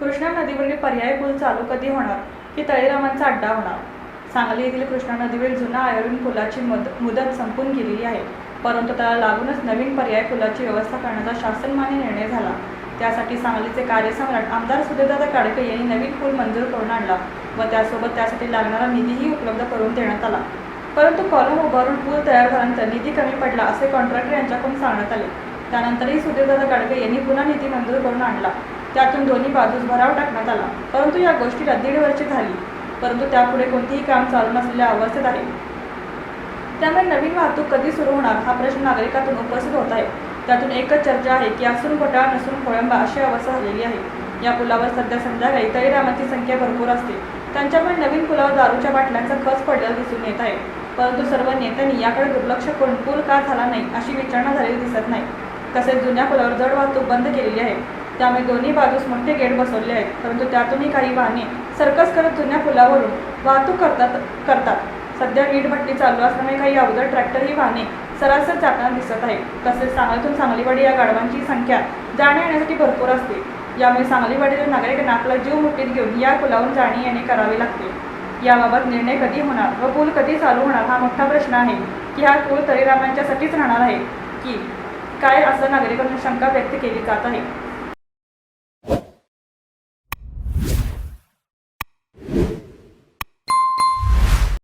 कृष्णा नदीवरील पर्यायी पूल चालू कधी होणार? की तळीरामांचा अड्डा होणार? सांगली येथील कृष्णा नदीवरील जुना आयोडीन पुलाची मद मुदत संपून गेलेली आहे. परंतु त्याला लागूनच नवीन पर्याय पुलाची व्यवस्था करण्याचा शासनमान्य निर्णय झाला. त्यासाठी सांगलीचे कार्यसम्राट आमदार सुधीरदादा काडके यांनी नवीन पूल मंजूर करून आणला व त्यासोबत त्यासाठी लागणारा निधीही उपलब्ध करून देण्यात आला. परंतु कॉलम उभारून पूल तयार झाल्यानंतर निधी कमी पडला असे कॉन्ट्रॅक्टर यांच्याकडून सांगण्यात आले. त्यानंतरही सुधीरदादा काडके यांनी पुन्हा निधी मंजूर करून आणला. त्यातून दोन्ही बाजूस भराव टाकण्यात आला. परंतु या गोष्टीला दीड वर्षे झाली. परंतु त्यापुढे कोणतेही काम चालू नसलेल्या अवस्थेत आहे. त्यामुळे नवीन वाहतूक कधी सुरू होणार हा प्रश्न नागरिकातून उपस्थित होत आहे. त्यातून एकच चर्चा आहे की असून घोटाळा नसून खोळंबा अशी अवस्था झालेली आहे. या पुलावर सध्या संध्याकाळी तळीरामाची संख्या भरपूर असते. त्यांच्यामुळे नवीन पुलावर दारूच्या बाटल्यांचा खच पडलेला दिसून येत आहे. परंतु सर्व नेत्यांनी याकडे दुर्लक्ष करून पूल का झाला नाही अशी विचारणा झालेली दिसत नाही. तसेच जुन्या पुलावर जड वाहतूक बंद केलेली आहे. त्यामुळे दोन्ही बाजूस मोठे गेट बसवले आहेत. परंतु त्यातूनही काही वाहने सर्कस करत जुन्या पुलावरून वाहतूक करतात करतात. सध्या वीटभट्टी चालू असल्यामुळे काही अवजड ट्रॅक्टर ही वाहने सरासर जाताना दिसत आहे तसेच सांगलीतून सांगलीवाडी या गाडवांची संख्या जाण्या येण्यासाठी भरपूर असते. यामुळे सांगलीवाडीतील नागरिकांना आपला जीव मुठीत घेऊन या पुलावरून जाणे येणे करावे लागते. याबाबत निर्णय कधी होणार व पूल कधी चालू होणार हा मोठा प्रश्न आहे. की हा पूल तरीरामांच्यासाठीच राहणार आहे की काय असं नागरिकांनी शंका व्यक्त केली जात आहे?